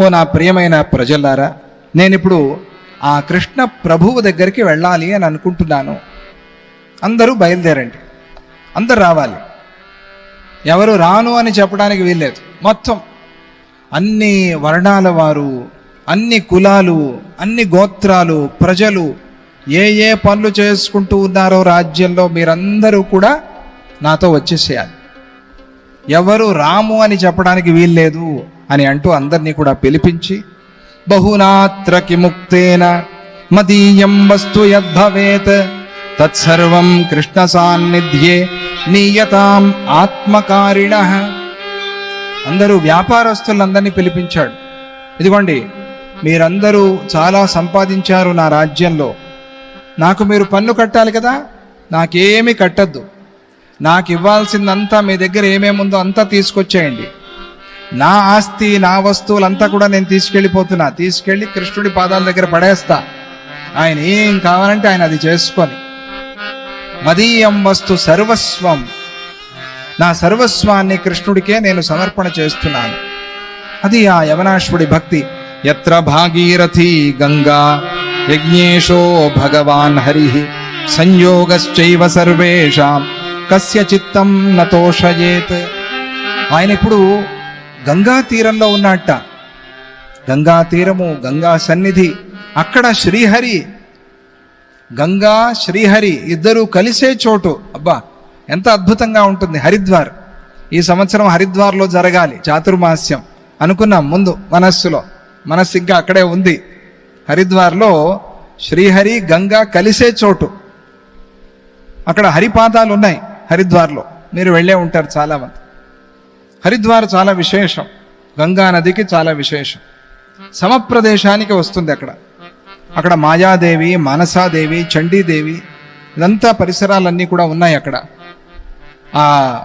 ఓ నా ప్రియమైన ప్రజలారా నేను ఇప్పుడు ఆ కృష్ణ ప్రభువు దగ్గరికి వెళ్ళాలి అని అనుకుంటున్నాను. అందరూ బయలుదేరండి. అందరు రావాలి. ఎవరు రాను అని చెప్పడానికి వీల్లేదు. మొత్తం అన్ని వర్ణాల వారు అన్ని కులాలు అన్ని గోత్రాలు ప్రజలు ఏ ఏ పనులు చేసుకుంటూ ఉన్నారో రాజ్యంలో మీరందరూ కూడా నాతో వచ్చేసేయాలి. ఎవరు రాము అని చెప్పడానికి వీల్లేదు. అని అంటూ అందరినీ కూడా పిలిపించి బహునాత్ర కిముక్తేన మదీయం వస్తు యద్భవేత్ తత్సర్వం కృష్ణ సాన్నిధ్యే నీయతాం ఆత్మకారిణ. అందరూ వ్యాపారస్తులందరినీ పిలిపించాడు. ఇదిగోండి మీరందరూ చాలా సంపాదించారు నా రాజ్యంలో. నాకు మీరు పన్ను కట్టాలి కదా నాకేమీ కట్టద్దు. నాకు ఇవ్వాల్సిందంతా మీ దగ్గర ఏమేముందో అంతా తీసుకొచ్చేయండి. నా ఆస్తి నా వస్తువులంతా కూడా నేను తీసుకెళ్ళిపోతున్నా. తీసుకెళ్ళి కృష్ణుడి పాదాల దగ్గర పడేస్తా. ఆయన ఏం కావాలంటే ఆయన అది చేసుకొని. మదీయం వస్తు సర్వస్వం. నా సర్వస్వాన్ని కృష్ణుడికే నేను సమర్పణ చేస్తున్నాను. అది ఆ యవనాశ్వడి భక్తి. ఎత్ర భాగీరథి గంగా యజ్ఞేశో భగవాన్ హరి సంయోగశ్చైవ సర్వేషాం కస్య చిత్తం నతోషయేత్. ఆయన ఇప్పుడు గంగా తీరంలో ఉన్నట్ట గంగా తీరము గంగా సన్నిధి అక్కడ శ్రీహరి. గంగా శ్రీహరి ఇద్దరూ కలిసే చోటు. అబ్బా ఎంత అద్భుతంగా ఉంటుంది హరిద్వార్. ఈ సంవత్సరం హరిద్వార్లో జరగాలి చాతుర్మాస్యం. అనుకున్నాం ముందు మనస్సులో. మనస్సు ఇంకా అక్కడే ఉంది. హరిద్వార్లో శ్రీహరి గంగా కలిసే చోటు. అక్కడ హరిపాదాలు ఉన్నాయి హరిద్వార్లో. మీరు వెళ్ళే ఉంటారు చాలామంది. హరిద్వార్ చాలా విశేషం. గంగా నదికి చాలా విశేషం. సమప్రదేశానికి వస్తుంది అక్కడ. అక్కడ మాయాదేవి మానసాదేవి చండీదేవి ఇదంతా పరిసరాలన్నీ కూడా ఉన్నాయి అక్కడ. ఆ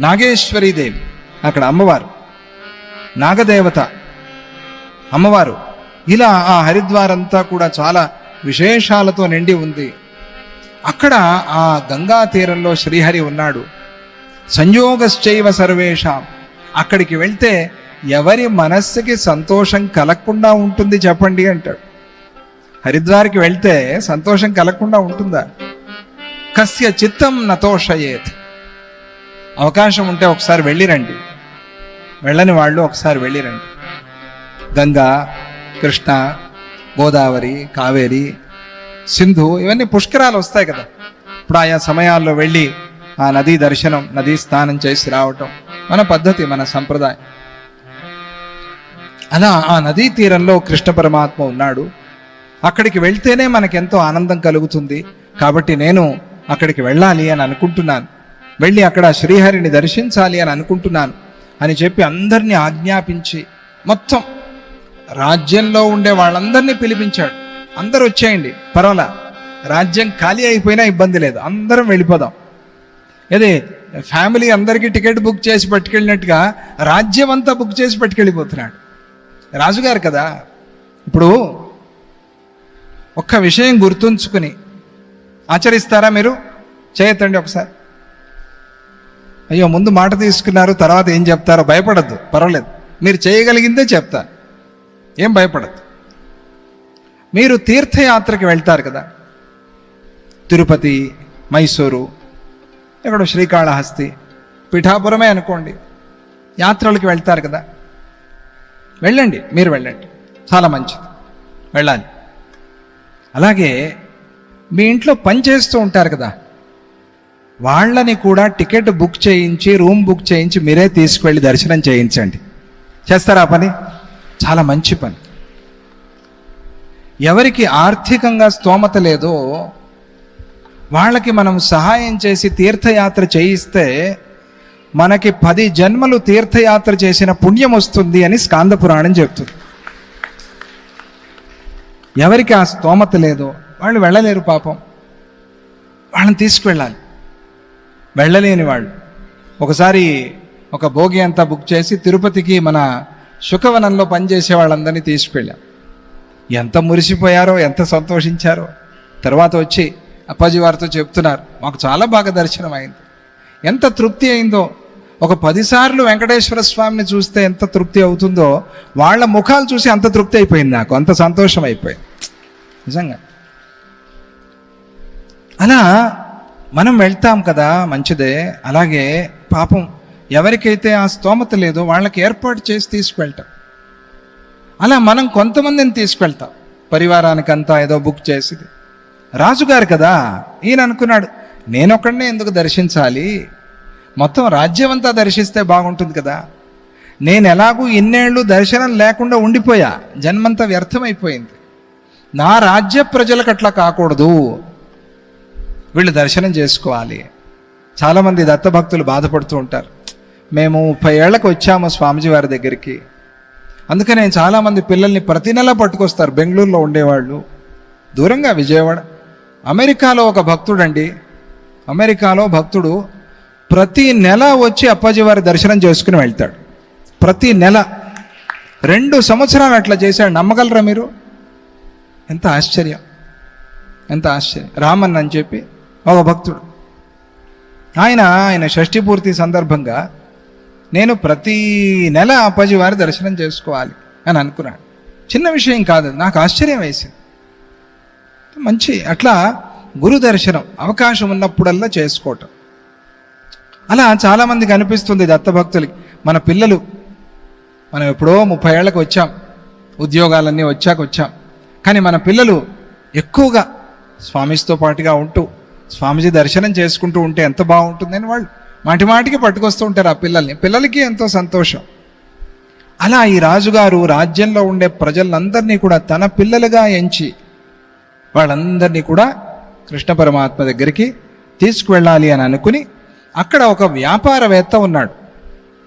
నాగేశ్వరీదేవి అక్కడ అమ్మవారు. నాగదేవత అమ్మవారు. ఇలా ఆ హరిద్వార్ అంతా కూడా చాలా విశేషాలతో నిండి ఉంది. అక్కడ ఆ గంగా తీరంలో శ్రీహరి ఉన్నాడు. సంయోగశ్చైవ సర్వేషాం. అక్కడికి వెళ్తే ఎవరి మనస్సుకి సంతోషం కలగకుండా ఉంటుంది చెప్పండి అంటాడు. హరిద్వార్కి వెళ్తే సంతోషం కలగకుండా ఉంటుందా? కస్య చిత్తం నతోషయేత్. అవకాశం ఉంటే ఒకసారి వెళ్ళిరండి. వెళ్ళని వాళ్ళు ఒకసారి వెళ్ళిరండి. గంగా కృష్ణ గోదావరి కావేరి సింధు ఇవన్నీ పుష్కరాలు వస్తాయి కదా. ఇప్పుడు ఆయా సమయాల్లో వెళ్ళి ఆ నదీ దర్శనం నదీ స్నానం చేసి రావటం మన పద్ధతి మన సంప్రదాయం. అలా ఆ నదీ తీరంలో కృష్ణ పరమాత్మ ఉన్నాడు. అక్కడికి వెళ్తేనే మనకెంతో ఆనందం కలుగుతుంది. కాబట్టి నేను అక్కడికి వెళ్ళాలి అని అనుకుంటున్నాను. వెళ్ళి అక్కడ శ్రీహరిని దర్శించాలి అని అనుకుంటున్నాను. అని చెప్పి అందరినీ ఆజ్ఞాపించి మొత్తం రాజ్యంలో ఉండే వాళ్ళందరినీ పిలిపించాడు. అందరూ వచ్చేయండి పర్వాలా? రాజ్యం ఖాళీ అయిపోయినా ఇబ్బంది లేదు అందరం వెళ్ళిపోదాం. అదే ఫ్యామిలీ అందరికీ టికెట్ బుక్ చేసి పట్టుకెళ్ళినట్టుగా రాజ్యం అంతా బుక్ చేసి పట్టుకెళ్ళిపోతున్నాడు. రాజుగారు కదా? ఇప్పుడు ఒక్క విషయం గుర్తుంచుకుని ఆచరిస్తారా మీరు? చేయొద్దండి ఒకసారి. అయ్యో ముందు మాట తీసుకున్నారు తర్వాత ఏం చెప్తారో భయపడద్దు పర్వాలేదు. మీరు చేయగలిగిందే చెప్తా. ఏం భయపడద్దు. మీరు తీర్థయాత్రకి వెళ్తారు కదా? తిరుపతి మైసూరు ఇక్కడ శ్రీకాళహస్తి? పిఠాపురమే అనుకోండి. యాత్రలకు వెళ్తారు కదా. వెళ్ళండి మీరు వెళ్ళండి. చాలా మంచిది. వెళ్ళాలి. అలాగే మీ ఇంట్లో పని చేస్తూ ఉంటారు కదా. వాళ్ళని కూడా టికెట్ బుక్ చేయించి రూమ్ బుక్ చేయించి మీరే తీసుకువెళ్ళి దర్శనం చేయించండి. చేస్తారా పని? చాలా మంచి పని. ఎవరికి ఆర్థికంగా స్తోమత లేదో వాళ్ళకి మనం సహాయం చేసి తీర్థయాత్ర చేయిస్తే మనకి పది జన్మలు తీర్థయాత్ర చేసిన పుణ్యం వస్తుంది అని స్కాంద పురాణం చెప్తుంది ఎవరికి ఆ స్తోమత లేదో వాళ్ళు వెళ్ళలేరు పాపం. వాళ్ళని తీసుకువెళ్ళాలి. వెళ్ళలేని వాళ్ళు. ఒకసారి ఒక భోగి అంతా బుక్ చేసి తిరుపతికి మన శుకవనంలో పనిచేసే వాళ్ళందరినీ తీసుకువెళ్ళాం. ఎంత మురిసిపోయారో ఎంత సంతోషించారో. తర్వాత వచ్చి అప్పాజీ వారితో చెప్తున్నారు మాకు చాలా బాగా దర్శనం అయింది. ఎంత తృప్తి అయిందో. ఒక పదిసార్లు వెంకటేశ్వర స్వామిని చూస్తే ఎంత తృప్తి అవుతుందో వాళ్ళ ముఖాలు చూసి అంత తృప్తి అయిపోయింది నాకు అంత సంతోషం అయిపోయింది. నిజంగా. అలా మనం వెళ్తాం కదా మంచిదే. అలాగే పాపం ఎవరికైతే ఆ స్తోమత లేదో వాళ్ళకి ఏర్పాటు చేసి తీసుకువెళ్తాం అలా మనం కొంతమందిని తీసుకువెళ్తాం పరివారానికంతా ఏదో బుక్ చేసి. రాజుగారు కదా ఈయన అనుకున్నాడు నేనొక్కడనే ఎందుకు దర్శించాలి? మొత్తం రాజ్యం అంతా దర్శిస్తే బాగుంటుంది కదా. నేను ఎలాగూ ఇన్నేళ్ళు దర్శనం లేకుండా ఉండిపోయా జన్మంతా వ్యర్థమైపోయింది. నా రాజ్య ప్రజలకు అట్లా కాకూడదు. వీళ్ళు దర్శనం చేసుకోవాలి. చాలామంది దత్తభక్తులు బాధపడుతూ ఉంటారు. మేము ముప్పై ఏళ్ళకు వచ్చాము స్వామిజీ వారి దగ్గరికి. అందుకనే చాలామంది పిల్లల్ని ప్రతి నెల పట్టుకొస్తారు బెంగళూరులో ఉండేవాళ్ళు. దూరంగా విజయవాడ. అమెరికాలో ఒక భక్తుడండి. అమెరికాలో భక్తుడు ప్రతి నెల వచ్చి అప్పాజీ వారి దర్శనం చేసుకుని వెళ్తాడు. ప్రతి నెల. రెండు సంవత్సరాలు అట్లా చేశాడు. నమ్మగలరా మీరు? ఎంత ఆశ్చర్యం. ఎంత ఆశ్చర్యం. రామన్ అని చెప్పి ఒక భక్తుడు. ఆయన ఆయన షష్ఠి పూర్తి సందర్భంగా నేను ప్రతి నెల అప్పాజీ వారి దర్శనం చేసుకోవాలి అని అనుకున్నాను చిన్న విషయం కాదు. నాకు ఆశ్చర్యం వేసింది. మంచి అట్లా గురు దర్శనం అవకాశం ఉన్నప్పుడల్లా చేసుకోవటం. అలా చాలామందికి అనిపిస్తుంది దత్తభక్తులకి. మన పిల్లలు మనం ఎప్పుడో ముప్పై ఏళ్ళకి వచ్చాం ఉద్యోగాలన్నీ వచ్చాక వచ్చాం. కానీ మన పిల్లలు ఎక్కువగా స్వామితో పాటుగా ఉంటూ స్వామిజీ దర్శనం చేసుకుంటూ ఉంటే ఎంత బాగుంటుందని వాళ్ళు మాటి మాటికి పట్టుకొస్తూ ఉంటారు ఆ పిల్లల్ని. పిల్లలకి ఎంతో సంతోషం. అలా ఈ రాజుగారు రాజ్యంలో ఉండే ప్రజలందరినీ కూడా తన పిల్లలుగా ఎంచి వాళ్ళందరినీ కూడా కృష్ణ పరమాత్మ దగ్గరికి తీసుకువెళ్ళాలి అని అనుకుని అక్కడ ఒక వ్యాపారవేత్త ఉన్నాడు.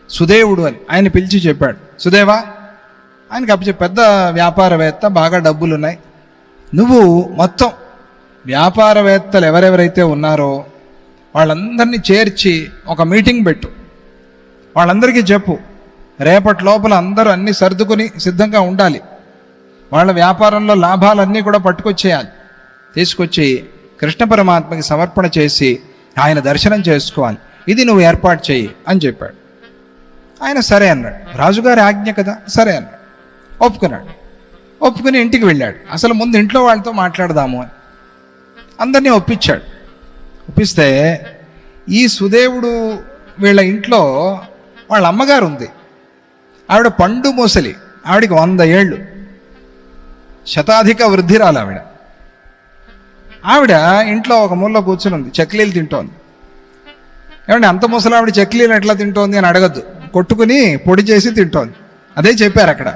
సుదేవుడు అని ఆయన పిలిచి చెప్పాడు. సుదేవా ఆయనకి అప్పచె పెద్ద వ్యాపారవేత్త బాగా డబ్బులు ఉన్నాయి నువ్వు మొత్తం వ్యాపారవేత్తలు ఎవరెవరైతే ఉన్నారో వాళ్ళందరినీ చేర్చి ఒక మీటింగ్ పెట్టు. వాళ్ళందరికీ చెప్పు. రేపటి లోపల అందరూ అన్ని సర్దుకుని సిద్ధంగా ఉండాలి. వాళ్ళ వ్యాపారంలో లాభాలన్నీ కూడా పట్టుకొచ్చేయాలి. తీసుకొచ్చి కృష్ణ పరమాత్మకి సమర్పణ చేసి ఆయన దర్శనం చేసుకోవాలి. ఇది నువ్వు ఏర్పాటు చేయి అని చెప్పాడు. ఆయన సరే అన్నాడు. రాజుగారి ఆజ్ఞ కదా? సరే అన్నాడు. ఒప్పుకున్నాడు. ఒప్పుకుని ఇంటికి వెళ్ళాడు. అసలు ముందు ఇంట్లో వాళ్ళతో మాట్లాడదాము అని. అందరినీ ఒప్పించాడు. ఒప్పిస్తే ఈ సుదేవుడు వీళ్ళ ఇంట్లో వాళ్ళ అమ్మగారు ఉంది. ఆవిడ పండు మూసలి. ఆవిడకి వంద ఏళ్ళు. శతాధిక వృద్ధిరాలు ఆవిడ. ఆవిడ ఇంట్లో ఒక మూల కూర్చుని ఉంది. చక్లీలు తింటోంది. ఏమండి అంత ముసలావిడ చక్లీలు ఎట్లా తింటోంది అని అడగద్దు. కొట్టుకుని పొడి చేసి తింటోంది. అదే చెప్పారు అక్కడ.